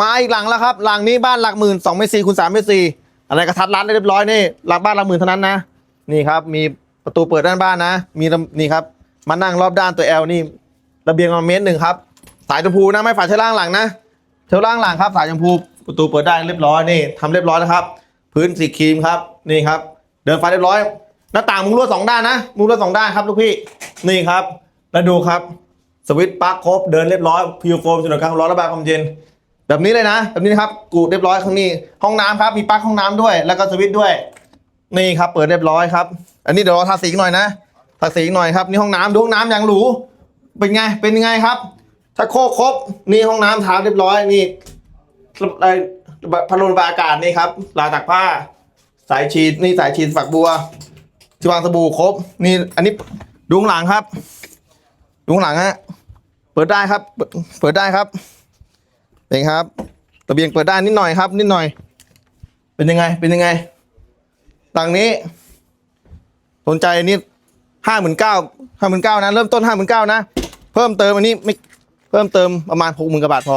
มาอีกหลังแล้วครับ หลังนี้บ้านหลักหมื่นสองเมตรสี่คูณสามเมตรสี่อะไรกระทัดรัดได้เรียบร้อยนี่หลักบ้านหลักหมื่นเท่านั้นนะ นี่ครับ มีประตูเปิดด้านบ้านนะ มีนี่ครับ มานั่งรอบด้านตัวแอลนี่ระเบียงมาเมตรหนึ่งครับ สายชมพูนะไม่ฝาเชล่างหลังนะเชล่างหลังครับ สายชมพูประตูเปิดได้เรียบร้อยนี่ทำเรียบร้อยแล้วครับ พื้นสีครีมครับนี่ครับ เดินไฟเรียบร้อย หน้าต่างมุ้งลวดสองด้านนะ มุ้งลวดสองด้านครับลูกพี่นี่ครับแล้วดูครับสวิตช์ปลั๊กครบเดินเรียบร้อยพิวโฟมจุดการความร้อนระบายความเย็น แบบนี้เลยนะ แบบนี้นะครับกูเรียบร้อยข้างนี้ ห้องน้ำครับมีปลั๊กห้องน้ำด้วย แล้วก็สวิตช์ด้วย นี่ครับ เปิดเรียบร้อยครับ อันนี้เดี๋ยวเราทาสีหน่อยนะทาสีหน่อยครับนี่ห้องน้ำดูห้องน้ำอย่างหรูเป็นไงเป็นยังไงครับถ้าโคกครบนี่ห้องน้ำทาเรียบร้อยนี่อะไรพัดลมบาอากาศนี่ครับลายตักผ้า สายฉีดนี่สายฉีดฝักบัวที่วางสบู่ครบ นี่อันนี้ดูข้างหลังครับดูข้างหลังฮะเปิดได้ครับ เปิดได้ครับ เป็นครับระเบียงเปิดได้นิดหน่อยครับ นิดหน่อย เป็นยังไง เป็นยังไงตังนี้ สนใจนี่ห้าหมื่นเก้าห้าหมื่นเก้านะ เริ่มต้นห้าหมื่นเก้านะ เพิ่มเติมอันนี้ไม่เพิ่มเติมประมาณหกหมื่นกว่าบาทพอ